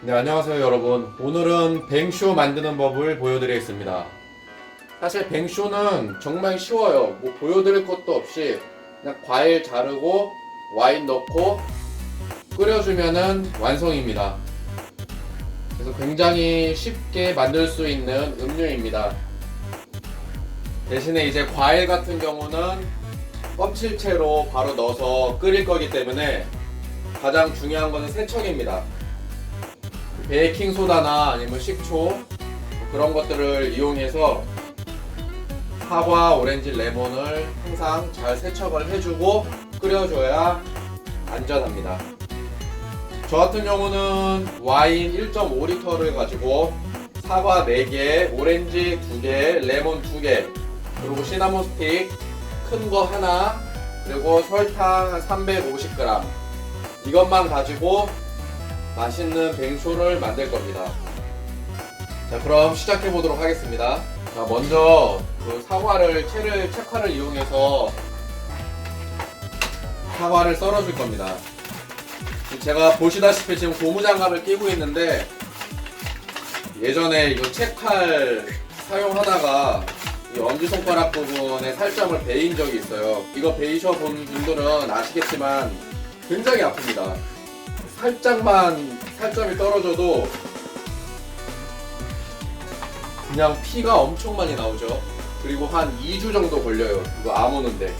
네, 안녕하세요 여러분. 오늘은 뱅쇼 만드는 법을 보여드리겠습니다. 사실 뱅쇼는 정말 쉬워요. 뭐 보여드릴 것도 없이 그냥 과일 자르고 와인 넣고 끓여주면은 완성입니다. 그래서 굉장히 쉽게 만들 수 있는 음료입니다. 대신에 이제 과일 같은 경우는 껍질채로 바로 넣어서 끓일 거기 때문에 가장 중요한 거는 세척입니다. 베이킹 소다나 아니면 식초 뭐 그런 것들을 이용해서 사과, 오렌지, 레몬을 항상 잘 세척을 해주고 끓여줘야 안전합니다. 저 같은 경우는 와인 1.5리터를 가지고 사과 4개, 오렌지 2개, 레몬 2개, 그리고 시나몬 스틱 큰 거 하나, 그리고 설탕 한 350g 이것만 가지고 맛있는 뱅쇼를 만들 겁니다. 자, 그럼 시작해 보도록 하겠습니다. 자, 먼저 그 사과를 채를 채칼을 이용해서 사과를 썰어 줄 겁니다. 제가 보시다시피 지금 고무장갑을 끼고 있는데 예전에 이 채칼 사용하다가 이 엄지손가락 부분에 살점을 베인 적이 있어요. 이거 베이셔 본 분들은 아시겠지만 굉장히 아픕니다. 살짝만 살점이 떨어져도 그냥 피가 엄청 많이 나오죠. 그리고 한 2주 정도 걸려요. 이거 암 오는데.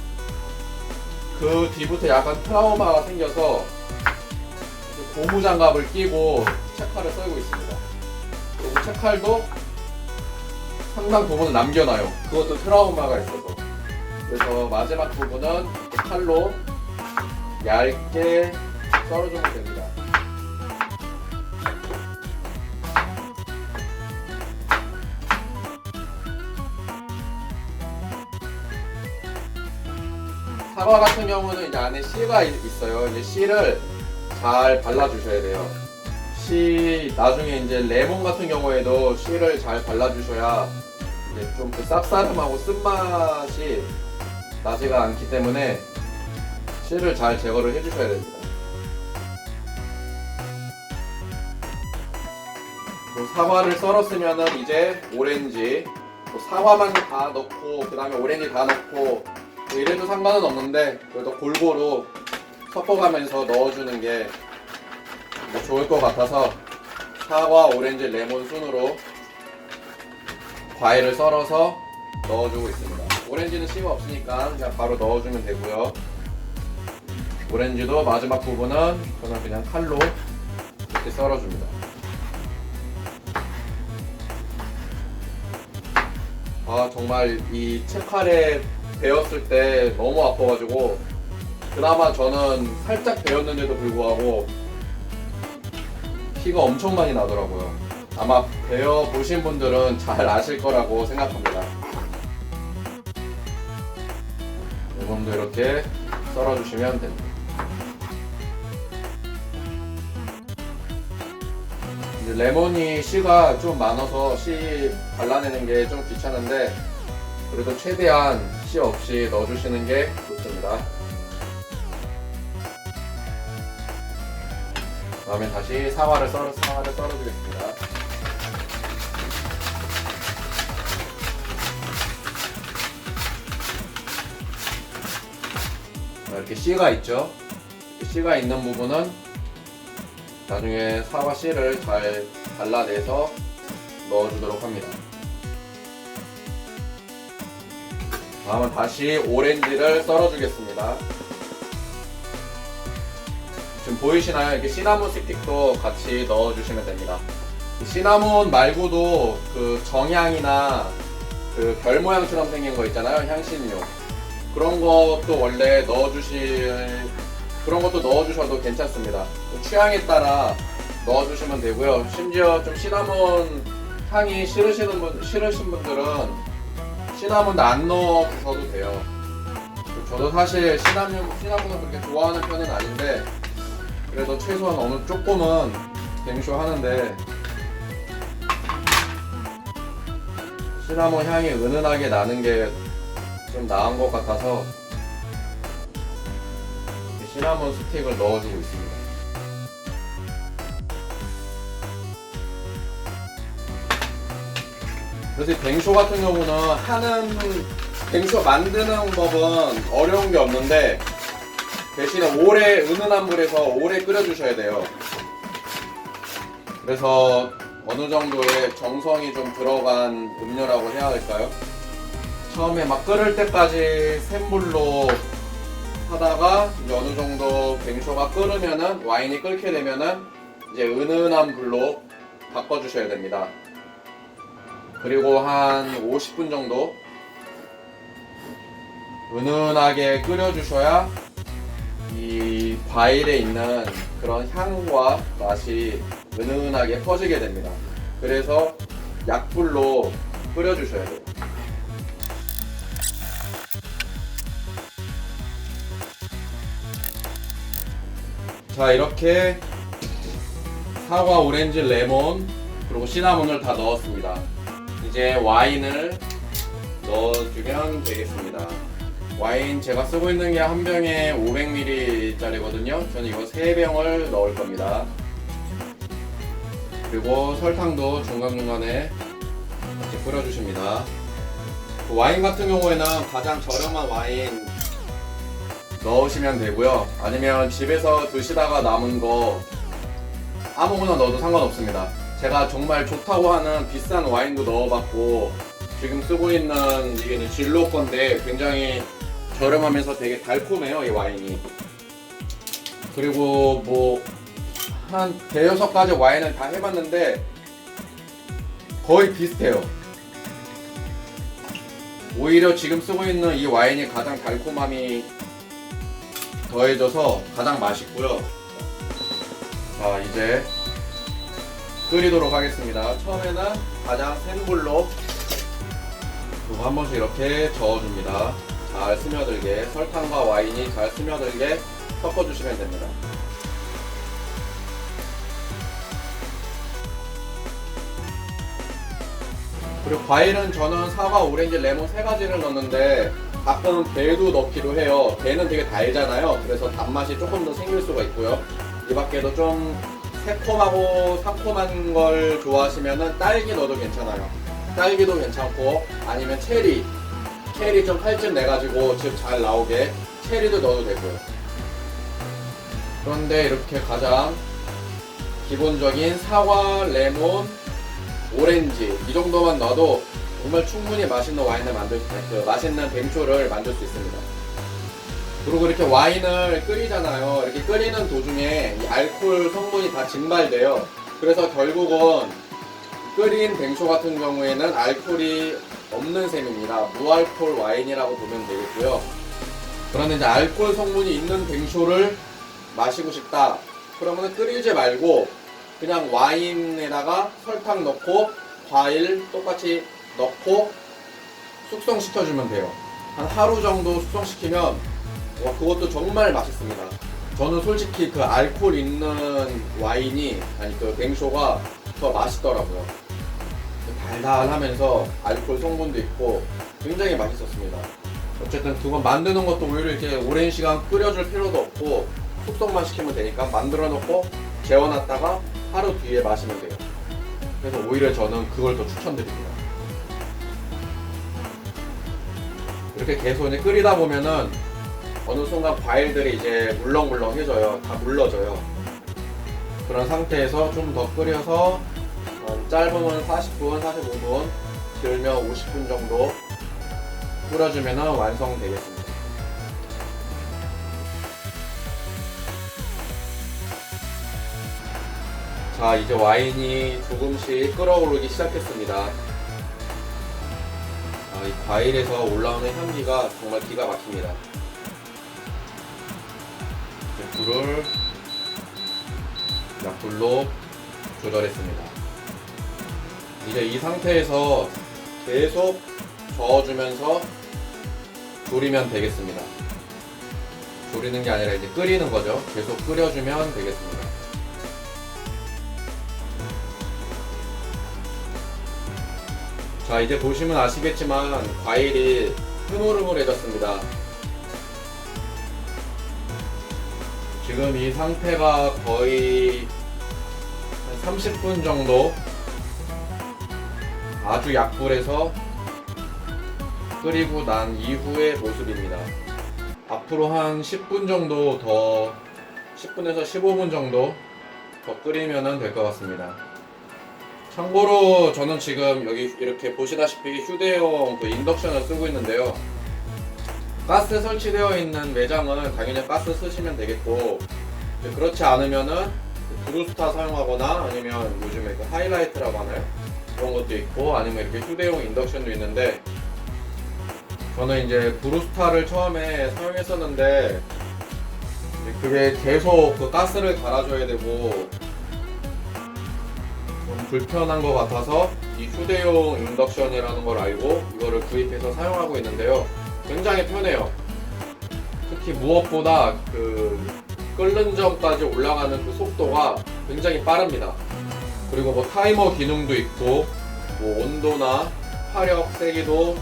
그 뒤부터 약간 트라우마가 생겨서 고무 장갑을 끼고 채칼을 썰고 있습니다. 그리고 채칼도 상당 부분을 남겨놔요. 그것도 트라우마가 있어서. 그래서 마지막 부분은 칼로 얇게 썰어주면 됩니다. 사과 같은 경우는 이제 안에 씨가 있- 있어요. 이제 씨를 잘 발라주셔야 돼요. 씨 나중에 이제 레몬 같은 경우에도 씨를 잘 발라주셔야 이제 좀 그 쌉싸름하고 쓴맛이 나지가 않기 때문에 씨를 잘 제거를 해주셔야 됩니다. 사과를 썰었으면은 이제 오렌지, 뭐 사과만 다 넣고 그 다음에 오렌지 다 넣고 뭐 이래도 상관은 없는데 그래도 골고루 섞어가면서 넣어주는 게 뭐 좋을 것 같아서 사과, 오렌지, 레몬 순으로 과일을 썰어서 넣어주고 있습니다. 오렌지는 씨가 없으니까 그냥 바로 넣어주면 되고요. 오렌지도 마지막 부분은 저는 그냥 칼로 이렇게 썰어줍니다. 아 정말 이 채칼에 베었을 때 너무 아파가지고 그나마 저는 살짝 베었는데도 불구하고 피가 엄청 많이 나더라고요. 아마 베어 보신 분들은 잘 아실 거라고 생각합니다. 레몬도 이렇게 썰어주시면 됩니다. 레몬이 씨가 좀 많아서 씨 발라내는 게 좀 귀찮은데 그래도 최대한 씨 없이 넣어주시는 게 좋습니다. 다음에 다시 사과를 썰어 사과를 썰어주겠습니다. 자, 이렇게 씨가 있죠. 씨가 있는 부분은 나중에 사과 씨를 잘 발라내서 넣어주도록 합니다. 다음은 다시 오렌지를 썰어주겠습니다. 지금 보이시나요? 이렇게 시나몬 스틱도 같이 넣어주시면 됩니다. 이 시나몬 말고도 그 정향이나 그 별 모양처럼 생긴 거 있잖아요. 향신료. 그런 것도 원래 넣어주실, 그런 것도 넣어주셔도 괜찮습니다. 취향에 따라 넣어주시면 되고요. 심지어 좀 시나몬 향이 싫으시는 분, 싫으신 분들은 시나몬도 안 넣어주셔도 돼요. 저도 사실 시나몬, 시나몬을 그렇게 좋아하는 편은 아닌데, 그래도 최소한 어느 조금은 뱅쇼 하는데 시나몬 향이 은은하게 나는 게 좀 나은 것 같아서 시나몬 스틱을 넣어주고 있습니다. 그래서 뱅쇼 같은 경우는 하는 뱅쇼 만드는 법은 어려운 게 없는데 대신에 오래 은은한 물에서 오래 끓여주셔야 돼요. 그래서 어느 정도의 정성이 좀 들어간 음료라고 해야 할까요? 처음에 막 끓을 때까지 센 불로 뱅쇼가 끓으면은 와인이 끓게 되면은 이제 은은한 불로 바꿔주셔야 됩니다. 그리고 한 50분 정도 은은하게 끓여주셔야 이 과일에 있는 그런 향과 맛이 은은하게 퍼지게 됩니다. 그래서 약불로 끓여주셔야 돼요. 자 이렇게 사과, 오렌지, 레몬 그리고 시나몬을 다 넣었습니다. 이제 와인을 넣어주면 되겠습니다. 와인 제가 쓰고 있는 게 한 병에 500ml짜리거든요. 저는 이거 3병을 넣을 겁니다. 그리고 설탕도 중간중간에 같이 뿌려주십니다. 그 와인 같은 경우에는 가장 저렴한 와인 넣으시면 되고요. 아니면 집에서 드시다가 남은 거 아무거나 넣어도 상관없습니다. 제가 정말 좋다고 하는 비싼 와인도 넣어봤고 지금 쓰고 있는 이게 진로 건데 굉장히 저렴하면서 되게 달콤해요 이 와인이. 그리고 뭐 한 대여섯 가지 와인을 다 해봤는데 거의 비슷해요. 오히려 지금 쓰고 있는 이 와인이 가장 달콤함이 더해져서 가장 맛있고요. 자 이제 끓이도록 하겠습니다. 처음에는 가장 센 불로 그리고 한 번씩 이렇게 저어줍니다. 잘 스며들게 설탕과 와인이 잘 스며들게 섞어주시면 됩니다. 그리고 과일은 저는 사과, 오렌지, 레몬 세 가지를 넣는데 가끔 배도 넣기도 해요. 배는 되게 달잖아요. 그래서 단맛이 조금 더 생길 수가 있고요. 이 밖에도 좀 새콤하고 상콤한 걸 좋아하시면은 딸기 넣어도 괜찮아요. 딸기도 괜찮고 아니면 체리, 체리 좀 칼집 내가지고 즙 잘 나오게 체리도 넣어도 되고요. 그런데 이렇게 가장 기본적인 사과, 레몬, 오렌지 이 정도만 넣어도 정말 충분히 맛있는 와인을 만들 수, 그 맛있는 뱅쇼를 만들 수 있습니다. 그리고 이렇게 와인을 끓이잖아요. 이렇게 끓이는 도중에 이 알코올 성분이 다 증발돼요. 그래서 결국은 끓인 뱅쇼 같은 경우에는 알코올이 없는 셈입니다. 무알콜 와인이라고 보면 되겠고요. 그런데 이제 알코올 성분이 있는 뱅쇼를 마시고 싶다. 그러면 끓이지 말고 그냥 와인에다가 설탕 넣고 과일 똑같이 넣고 숙성시켜주면 돼요. 한 하루 정도 숙성시키면 와 그것도 정말 맛있습니다. 저는 솔직히 그 알코올 있는 와인이 아니 그 뱅쇼가 더 맛있더라고요. 달달하면서 알코올 성분도 있고 굉장히 맛있었습니다. 어쨌든 그건 만드는 것도 오히려 이렇게 오랜 시간 끓여줄 필요도 없고 숙성만 시키면 되니까 만들어 놓고 재워놨다가 하루 뒤에 마시면 돼요. 그래서 오히려 저는 그걸 더 추천드립니다. 이렇게 계속 이제 끓이다 보면은 어느 순간 과일들이 이제 물렁물렁해져요. 다 물러져요. 그런 상태에서 좀 더 끓여서 어, 짧으면 40분, 45분, 길면 50분 정도 끓여주면 완성되겠습니다. 자, 이제 와인이 조금씩 끓어오르기 시작했습니다. 아, 이 과일에서 올라오는 향기가 정말 기가 막힙니다. 불을 약불로 조절했습니다. 이제 이 상태에서 계속 저어주면서 졸이면 되겠습니다. 졸이는 게 아니라 이제 끓이는 거죠. 계속 끓여주면 되겠습니다. 자 이제 보시면 아시겠지만 과일이 흐물흐물해졌습니다. 지금 이 상태가 거의 한 30분 정도 아주 약불에서 끓이고 난 이후의 모습입니다. 앞으로 한 10분 정도 더 10분에서 15분 정도 더 끓이면 될 것 같습니다. 참고로 저는 지금 여기 이렇게 보시다시피 휴대용 그 인덕션을 쓰고 있는데요. 가스 설치되어 있는 매장은 당연히 가스 쓰시면 되겠고 그렇지 않으면은 브루스타 사용하거나 아니면 요즘에 그 하이라이트라고 하나요? 그런 것도 있고 아니면 이렇게 휴대용 인덕션도 있는데 저는 이제 브루스타를 처음에 사용했었는데 그게 계속 그 가스를 갈아줘야 되고 좀 불편한 것 같아서 이 휴대용 인덕션이라는 걸 알고 이거를 구입해서 사용하고 있는데요. 굉장히 편해요. 특히 무엇보다 그 끓는 점까지 올라가는 그 속도가 굉장히 빠릅니다. 그리고 뭐 타이머 기능도 있고 뭐 온도나 화력 세기도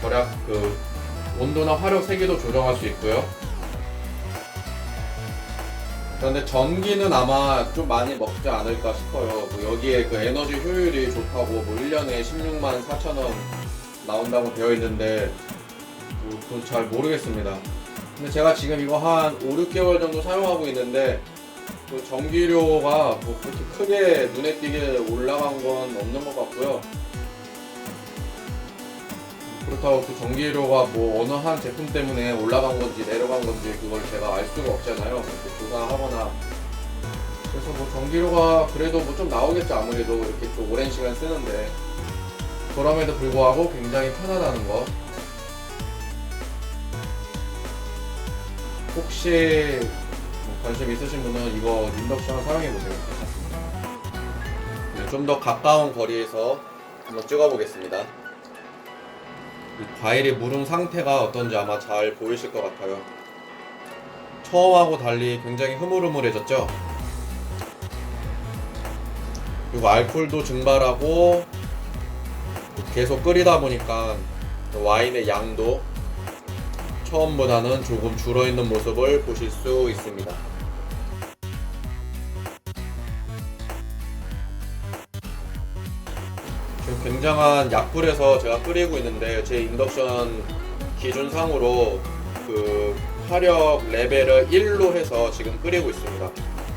절약 그 온도나 화력 세기도 조정할 수 있고요. 그런데 전기는 아마 좀 많이 먹지 않을까 싶어요. 뭐 여기에 그 에너지 효율이 좋다고 뭐 1년에 16만 4천 원 나온다고 되어 있는데 뭐 잘 모르겠습니다. 근데 제가 지금 이거 한 5, 6개월 정도 사용하고 있는데 그 전기료가 뭐 그렇게 크게 눈에 띄게 올라간 건 없는 것 같고요. 그렇다고 그 전기료가 뭐 어느 한 제품 때문에 올라간 건지 내려간 건지 그걸 제가 알 수가 없잖아요. 이렇게 조사하거나. 그래서 뭐 전기료가 그래도 뭐 좀 나오겠죠. 아무래도 이렇게 좀 오랜 시간 쓰는데. 그럼에도 불구하고 굉장히 편하다는 거. 혹시 뭐 관심 있으신 분은 이거 인덕션 사용해 보세요. 괜찮습니다. 네, 좀더 가까운 거리에서 한번 찍어 보겠습니다. 이 과일이 무른 상태가 어떤지 아마 잘 보이실 것 같아요. 처음하고 달리 굉장히 흐물흐물해졌죠? 그리고 알코올도 증발하고 계속 끓이다 보니까 와인의 양도 처음보다는 조금 줄어 있는 모습을 보실 수 있습니다. 지금 굉장한 약불에서 제가 끓이고 있는데 제 인덕션 기준상으로 그 화력 레벨을 1로 해서 지금 끓이고 있습니다.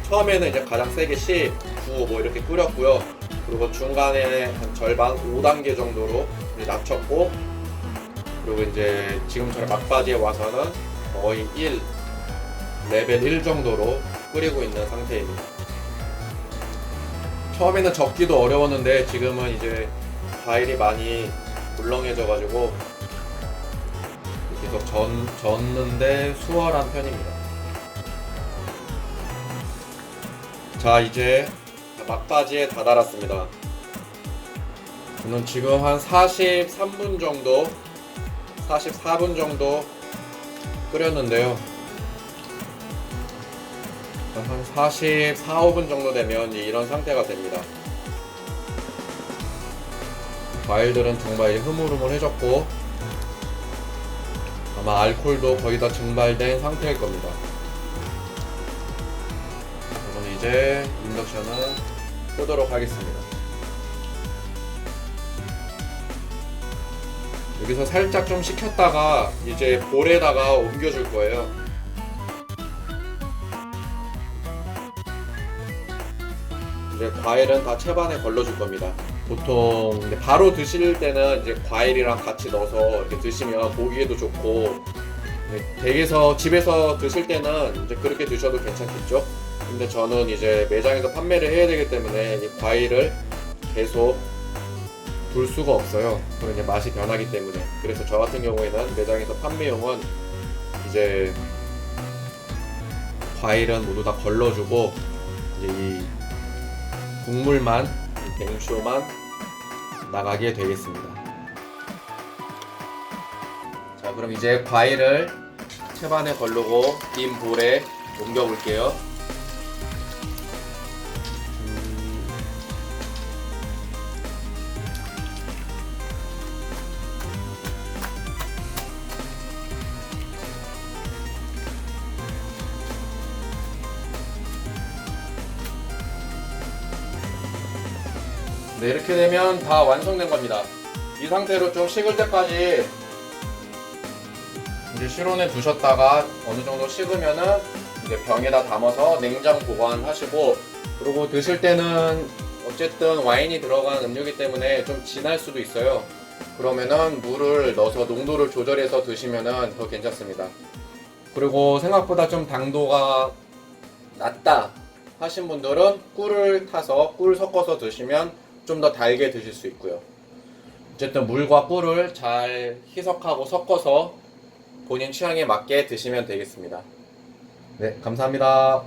처음에는 이제 가장 세게 10, 9, 뭐 이렇게 끓였고요. 그리고 중간에 한 절반 5단계 정도로 낮췄고 그리고 이제 지금처럼 막바지에 와서는 거의 1 레벨 1 정도로 끓이고 있는 상태입니다. 처음에는 적기도 어려웠는데 지금은 이제 과일이 많이 물렁해져가지고 계속 전, 젓는데 수월한 편입니다. 자 이제 막바지에 다다랐습니다. 저는 지금 한 43분 정도 44분 정도 끓였는데요. 한 44, 5분 정도 되면 이런 상태가 됩니다. 과일들은 정말 흐물흐물해졌고 아마 알코올도 거의 다 증발된 상태일 겁니다. 저는 이제 인덕션을 끄도록 하겠습니다. 여기서 살짝 좀 식혔다가 이제 볼에다가 옮겨줄 거예요. 이제 과일은 다 채반에 걸러줄 겁니다. 보통 근데 바로 드실 때는 이제 과일이랑 같이 넣어서 이렇게 드시면 보기에도 좋고 네, 댁에서 집에서 드실 때는 이제 그렇게 드셔도 괜찮겠죠. 근데 저는 이제 매장에서 판매를 해야 되기 때문에 이 과일을 계속 둘 수가 없어요. 그런 이제 맛이 변하기 때문에. 그래서 저 같은 경우에는 매장에서 판매용은 이제 과일은 모두 다 걸러주고 이제 이 국물만 이 뱅쇼만 나가게 되겠습니다. 자, 그럼 이제 과일을 채반에 걸르고 빈 볼에 옮겨 볼게요. 네, 이렇게 되면 다 완성된 겁니다. 이 상태로 좀 식을 때까지 이제 실온에 두셨다가 어느 정도 식으면은 이제 병에다 담아서 냉장 보관하시고 그리고 드실 때는 어쨌든 와인이 들어간 음료이기 때문에 좀 진할 수도 있어요. 그러면은 물을 넣어서 농도를 조절해서 드시면은 더 괜찮습니다. 그리고 생각보다 좀 당도가 낮다 하신 분들은 꿀을 타서 꿀 섞어서 드시면 좀 더 달게 드실 수 있고요. 어쨌든 물과 꿀을 잘 희석하고 섞어서 본인 취향에 맞게 드시면 되겠습니다. 네, 감사합니다.